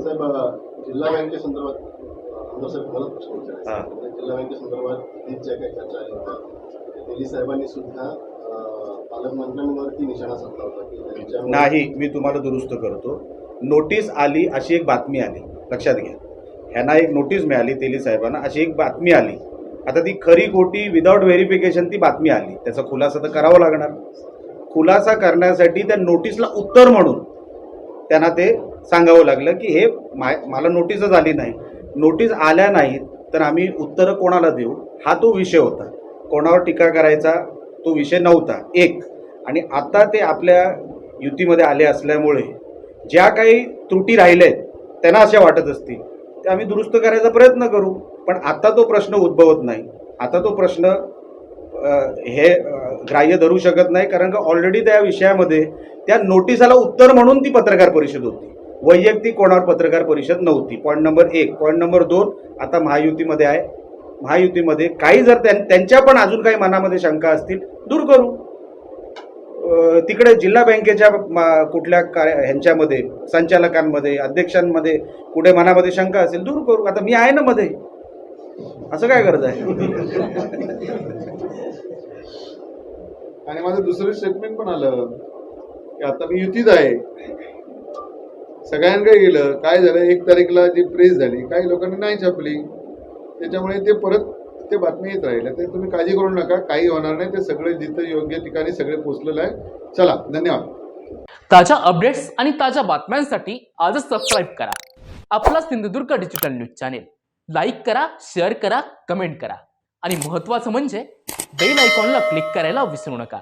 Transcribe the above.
साहेब जिल्हा बँकेसंदर्भात आहे. जिल्हा बँकेसंदर्भात हीच ज्या काही चर्चा होत्या दिल्ली साहेबांनी सुद्धा पालकमंत्र्यांवरती निशाणा साधला होता की नाही मी तुम्हाला दुरुस्त करतो. नोटीस आली अशी एक बातमी आली. लक्षात घ्या. ह्यांना एक नोटीस मिळाली तेली साहेबांना अशी एक बातमी आली. आता ती खरी खोटी विदाऊट व्हेरिफिकेशन ती बातमी आली. त्याचा खुलासा तर करावा लागणार. खुलासा करण्यासाठी त्या नोटीसला उत्तर म्हणून त्यांना ते सांगावं लागलं की हे मा मला नोटीसच आली नाही. नोटीस आल्या नाहीत तर आम्ही उत्तरं कोणाला देऊ? हा तो विषय होता. कोणावर टीका करायचा? तो विषय नव्हता. एक. आणि आता ते आपल्या युतीमध्ये आले असल्यामुळे ज्या काही त्रुटी राहिल्या आहेत त्यांना अशा वाटत असतील. ते आम्ही दुरुस्त करायचा प्रयत्न करू. पण आता तो प्रश्न उद्भवत नाही. आता तो प्रश्न हे ग्राह्य धरू शकत नाही कारण का ऑलरेडी त्या विषयामध्ये त्या नोटिसाला उत्तर म्हणून ती पत्रकार परिषद होती. वैयक्तिक कोणावर पत्रकार परिषद नव्हती. पॉईंट नंबर एक. पॉईंट नंबर दोन आता महायुतीमध्ये आहे. महायुतीमध्ये काही जर त्यां- त्यांच्या पण अजून काही मनामध्ये शंका असतील दूर करू. तिकडे जिल्हा बँकेच्या कुठल्या कार्य ह्यांच्यामध्ये संचालकांमध्ये अध्यक्षांमध्ये कुठे मनामध्ये शंका असेल दूर करू. आता मी आहे ना मध्ये. असं काय गरज आहे? आणि माझं दुसरं स्टेटमेंट पण आलं की आता मी युतीत आहे. सगळ्यांकडे गेलं काय झालं? एक तारीखला जी प्रेस झाली काही लोकांनी नाही छापली. त्याच्यामुळे ते परत ते बातमी येत राहिल्या. ते तुम्ही काळजी करू नका. काही होणार नाही. ते सगळे जिथं योग्य ठिकाणी सगळे पोचलेलं आहे. चला धन्यवाद. ताज्या अपडेट्स आणि ताज्या बातम्यांसाठी आजच सबस्क्राईब करा. आपला Sindhudurg digital news channel like करा शेअर करा कमेंट करा. आणि महत्त्वाचं म्हणजे बेल आयकॉनला क्लिक करायला विसरू नका.